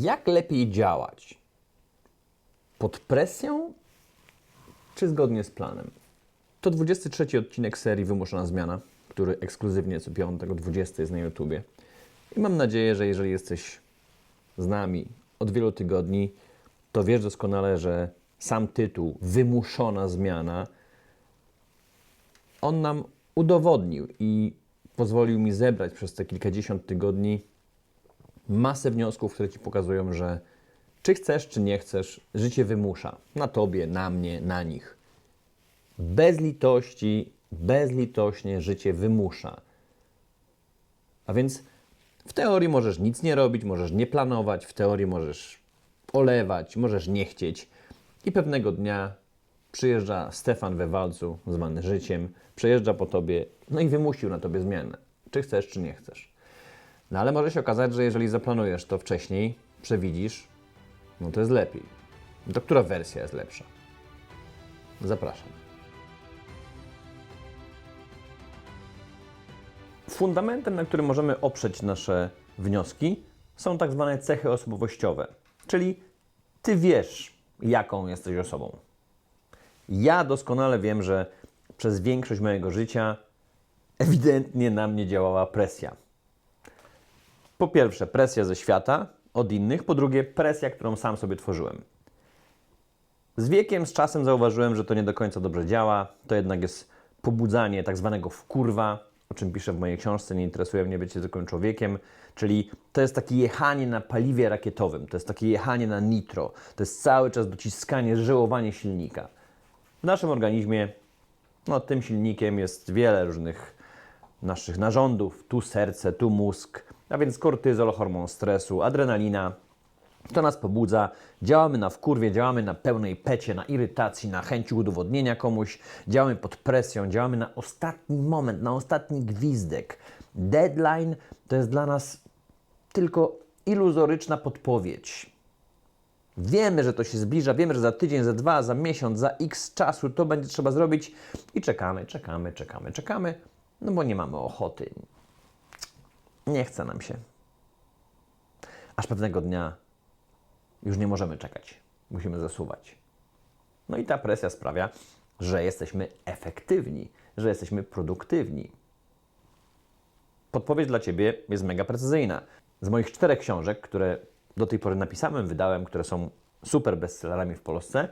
Jak lepiej działać? Pod presją czy zgodnie z planem? To 23 odcinek serii Wymuszona Zmiana, który ekskluzywnie co piątek o 20 jest na YouTubie. I mam nadzieję, że jeżeli jesteś z nami od wielu tygodni, to wiesz doskonale, że sam tytuł Wymuszona Zmiana on nam udowodnił i pozwolił mi zebrać przez te kilkadziesiąt tygodni masę wniosków, które ci pokazują, że czy chcesz, czy nie chcesz, życie wymusza na tobie, na mnie, na nich. Bez litości, bezlitośnie życie wymusza. A więc w teorii możesz nic nie robić, możesz nie planować, w teorii możesz olewać, możesz nie chcieć. I pewnego dnia przyjeżdża Stefan we walcu, zwany życiem, przyjeżdża po tobie, no i wymusił na tobie zmianę. Czy chcesz, czy nie chcesz. No ale może się okazać, że jeżeli zaplanujesz to wcześniej, przewidzisz, no to jest lepiej. To która wersja jest lepsza? Zapraszam. Fundamentem, na którym możemy oprzeć nasze wnioski, są tak zwane cechy osobowościowe, czyli ty wiesz, jaką jesteś osobą. Ja doskonale wiem, że przez większość mojego życia ewidentnie na mnie działała presja. Po pierwsze, presja ze świata, od innych, po drugie, presja, którą sam sobie tworzyłem. Z wiekiem, z czasem zauważyłem, że to nie do końca dobrze działa. To jednak jest pobudzanie tak zwanego wkurwa, o czym piszę w mojej książce, nie interesuje mnie bycie zwykłym człowiekiem, czyli to jest takie jechanie na paliwie rakietowym, to jest takie jechanie na nitro, to jest cały czas dociskanie, żyłowanie silnika. W naszym organizmie, no tym silnikiem jest wiele różnych naszych narządów, tu serce, tu mózg, a więc kortyzol, hormon stresu, adrenalina, to nas pobudza, działamy na wkurwie, działamy na pełnej pecie, na irytacji, na chęci udowodnienia komuś, działamy pod presją, działamy na ostatni moment, na ostatni gwizdek. Deadline to jest dla nas tylko iluzoryczna podpowiedź. Wiemy, że to się zbliża, wiemy, że za tydzień, za dwa, za miesiąc, za x czasu to będzie trzeba zrobić i czekamy, czekamy, czekamy, czekamy, no bo nie mamy ochoty. Nie chce nam się. Aż pewnego dnia już nie możemy czekać. Musimy zasuwać. No i ta presja sprawia, że jesteśmy efektywni, że jesteśmy produktywni. Podpowiedź dla Ciebie jest mega precyzyjna. Z moich czterech książek, które do tej pory napisałem, wydałem, które są super bestsellerami w Polsce,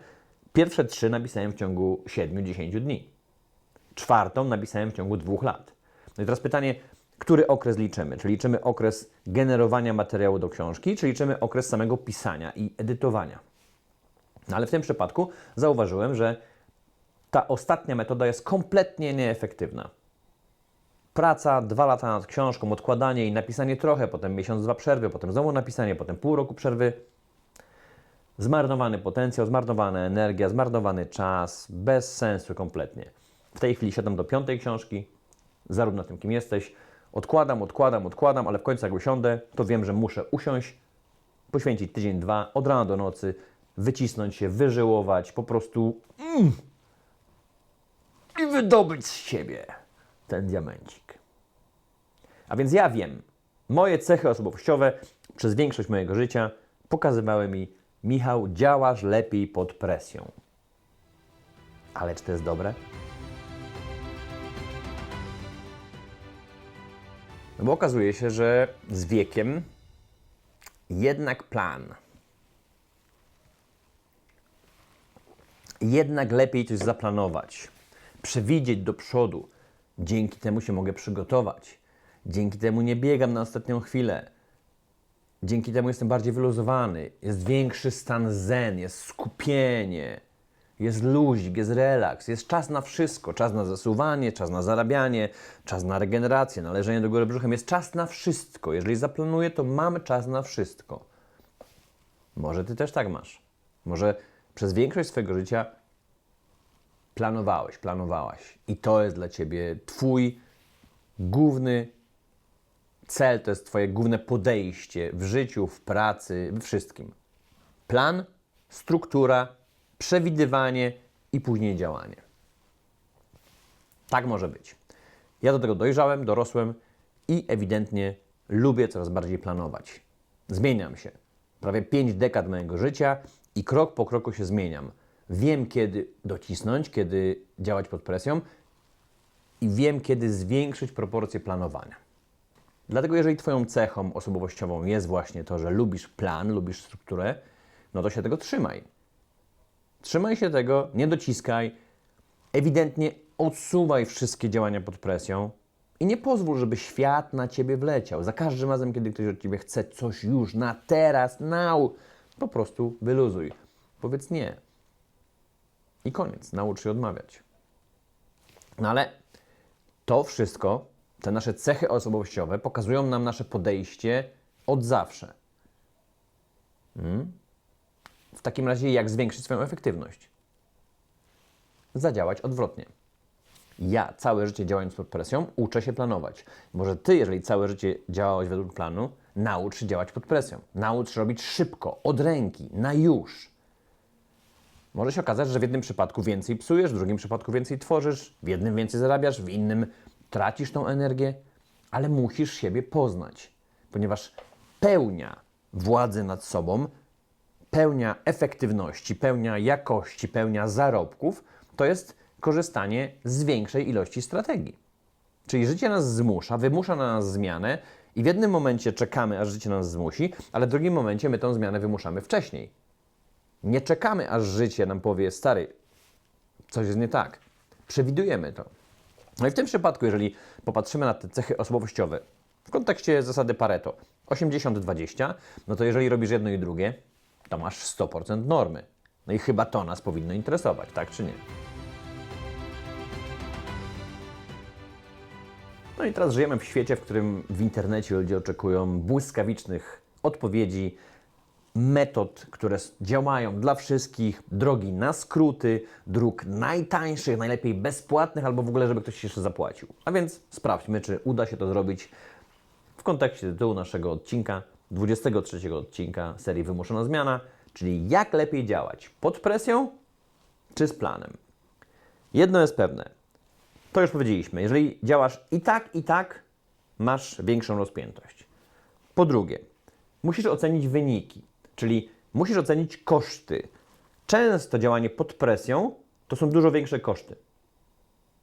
pierwsze trzy napisałem w ciągu 7-10 dni. Czwartą napisałem w ciągu dwóch lat. No i teraz pytanie, który okres liczymy? Czy liczymy okres generowania materiału do książki, czy liczymy okres samego pisania i edytowania? No ale w tym przypadku zauważyłem, że ta ostatnia metoda jest kompletnie nieefektywna. Praca, dwa lata nad książką, odkładanie i napisanie trochę, potem miesiąc, dwa przerwy, potem znowu napisanie, potem pół roku przerwy. Zmarnowany potencjał, zmarnowana energia, zmarnowany czas, bez sensu kompletnie. W tej chwili siadam do piątej książki, zarób na tym, kim jesteś. Odkładam, odkładam, odkładam, ale w końcu jak usiądę, to wiem, że muszę usiąść, poświęcić tydzień, dwa, od rana do nocy, wycisnąć się, wyżyłować, po prostu mm, i wydobyć z siebie ten diamencik. A więc ja wiem, moje cechy osobowościowe przez większość mojego życia pokazywały mi, Michał, działasz lepiej pod presją. Ale czy to jest dobre? No bo okazuje się, że z wiekiem jednak plan, jednak lepiej coś zaplanować, przewidzieć do przodu. Dzięki temu się mogę przygotować. Dzięki temu nie biegam na ostatnią chwilę. Dzięki temu jestem bardziej wyluzowany. Jest większy stan zen, jest skupienie, jest luzik, jest relaks, jest czas na wszystko. Czas na zasuwanie, czas na zarabianie, czas na regenerację, na leżenie do góry brzuchem. Jest czas na wszystko. Jeżeli zaplanuję, to mam czas na wszystko. Może ty też tak masz. Może przez większość swojego życia planowałeś, planowałaś. I to jest dla ciebie twój główny cel, to jest twoje główne podejście w życiu, w pracy, we wszystkim. Plan, struktura, przewidywanie i później działanie. Tak może być. Ja do tego dojrzałem, dorosłem i ewidentnie lubię coraz bardziej planować. Zmieniam się. prawie 5 dekad mojego życia i krok po kroku się zmieniam. Wiem, kiedy docisnąć, kiedy działać pod presją i wiem, kiedy zwiększyć proporcje planowania. Dlatego, jeżeli Twoją cechą osobowościową jest właśnie to, że lubisz plan, lubisz strukturę, no to się tego trzymaj. Trzymaj się tego, nie dociskaj, ewidentnie odsuwaj wszystkie działania pod presją i nie pozwól, żeby świat na ciebie wleciał. Za każdym razem, kiedy ktoś od ciebie chce coś już na teraz, now, po prostu wyluzuj. Powiedz nie. I koniec. Naucz się odmawiać. No ale to wszystko, te nasze cechy osobowościowe pokazują nam nasze podejście od zawsze. Hmm? W takim razie, jak zwiększyć swoją efektywność? Zadziałać odwrotnie. Ja całe życie działając pod presją, uczę się planować. Może ty, jeżeli całe życie działałeś według planu, naucz się działać pod presją. Naucz robić szybko, od ręki, na już. Może się okazać, że w jednym przypadku więcej psujesz, w drugim przypadku więcej tworzysz, w jednym więcej zarabiasz, w innym tracisz tą energię, ale musisz siebie poznać, ponieważ pełnia władzy nad sobą, pełnia efektywności, pełnia jakości, pełnia zarobków to jest korzystanie z większej ilości strategii. Czyli życie nas zmusza, wymusza na nas zmianę i w jednym momencie czekamy, aż życie nas zmusi, ale w drugim momencie my tą zmianę wymuszamy wcześniej. Nie czekamy, aż życie nam powie, stary, coś jest nie tak. Przewidujemy to. No i w tym przypadku, jeżeli popatrzymy na te cechy osobowościowe w kontekście zasady Pareto 80-20, no to jeżeli robisz jedno i drugie, to masz 100% normy. No i chyba to nas powinno interesować, tak czy nie? No i teraz żyjemy w świecie, w którym w internecie ludzie oczekują błyskawicznych odpowiedzi, metod, które działają dla wszystkich, drogi na skróty, dróg najtańszych, najlepiej bezpłatnych, albo w ogóle, żeby ktoś jeszcze zapłacił. A więc sprawdźmy, czy uda się to zrobić w kontekście tytułu naszego odcinka, 23 odcinka serii Wymuszona Zmiana, czyli jak lepiej działać pod presją czy z planem. Jedno jest pewne, to już powiedzieliśmy, jeżeli działasz i tak, i tak, masz większą rozpiętość. Po drugie, musisz ocenić wyniki, czyli musisz ocenić koszty. Często działanie pod presją to są dużo większe koszty.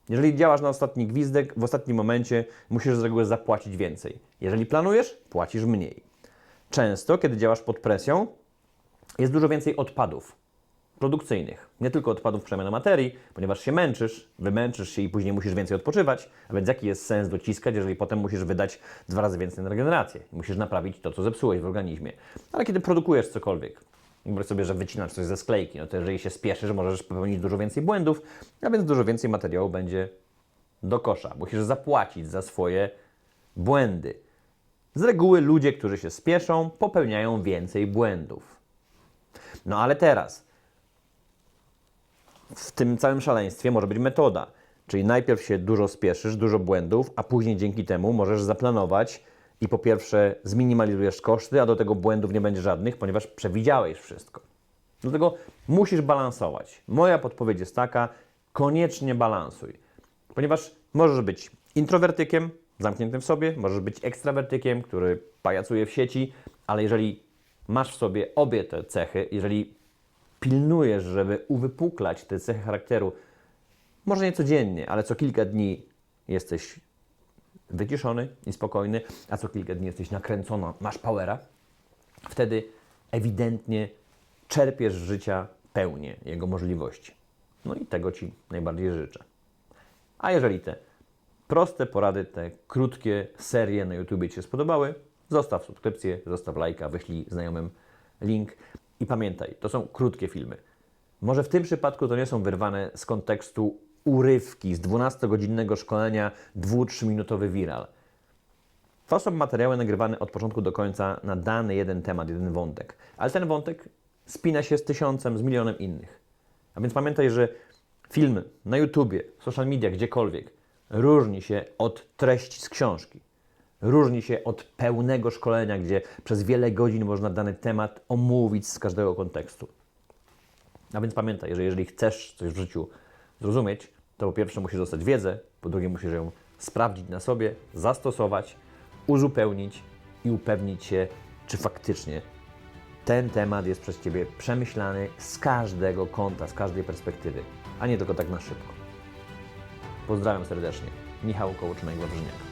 Jeżeli działasz na ostatni gwizdek, w ostatnim momencie musisz z reguły zapłacić więcej. Jeżeli planujesz, płacisz mniej. Często, kiedy działasz pod presją, jest dużo więcej odpadów produkcyjnych. Nie tylko odpadów przemiany materii, ponieważ się męczysz, wymęczysz się i później musisz więcej odpoczywać, a więc jaki jest sens dociskać, jeżeli potem musisz wydać dwa razy więcej na regenerację i musisz naprawić to, co zepsułeś w organizmie. Ale kiedy produkujesz cokolwiek, wyobraź sobie, że wycinasz coś ze sklejki, no to jeżeli się spieszysz, możesz popełnić dużo więcej błędów, a więc dużo więcej materiału będzie do kosza. Musisz zapłacić za swoje błędy. Z reguły ludzie, którzy się spieszą, popełniają więcej błędów. No ale teraz, w tym całym szaleństwie może być metoda. Czyli najpierw się dużo spieszysz, dużo błędów, a później dzięki temu możesz zaplanować i po pierwsze zminimalizujesz koszty, a do tego błędów nie będzie żadnych, ponieważ przewidziałeś wszystko. Dlatego musisz balansować. Moja podpowiedź jest taka: koniecznie balansuj. Ponieważ możesz być introwertykiem, zamkniętym w sobie, możesz być ekstrawertykiem, który pajacuje w sieci, ale jeżeli masz w sobie obie te cechy, jeżeli pilnujesz, żeby uwypuklać te cechy charakteru, może nie codziennie, ale co kilka dni jesteś wyciszony i spokojny, a co kilka dni jesteś nakręcona, masz powera, wtedy ewidentnie czerpiesz z życia pełnię jego możliwości. No i tego Ci najbardziej życzę. A jeżeli te proste porady, te krótkie serie na YouTube Ci się spodobały, zostaw subskrypcję, zostaw lajka, wyślij znajomym link i pamiętaj, to są krótkie filmy. Może w tym przypadku to nie są wyrwane z kontekstu urywki z 12-godzinnego szkolenia 2-3 minutowy viral. To są materiały nagrywane od początku do końca na dany jeden temat, jeden wątek. Ale ten wątek spina się z tysiącem, z milionem innych. A więc pamiętaj, że film na YouTubie, w social media, gdziekolwiek różni się od treści z książki. Różni się od pełnego szkolenia, gdzie przez wiele godzin można dany temat omówić z każdego kontekstu. A więc pamiętaj, że jeżeli chcesz coś w życiu zrozumieć, to po pierwsze musisz dostać wiedzę, po drugie musisz ją sprawdzić na sobie, zastosować, uzupełnić i upewnić się, czy faktycznie ten temat jest przez Ciebie przemyślany z każdego kąta, z każdej perspektywy, a nie tylko tak na szybko. Pozdrawiam serdecznie. Michał Kołoczynek-Wawrzyniak.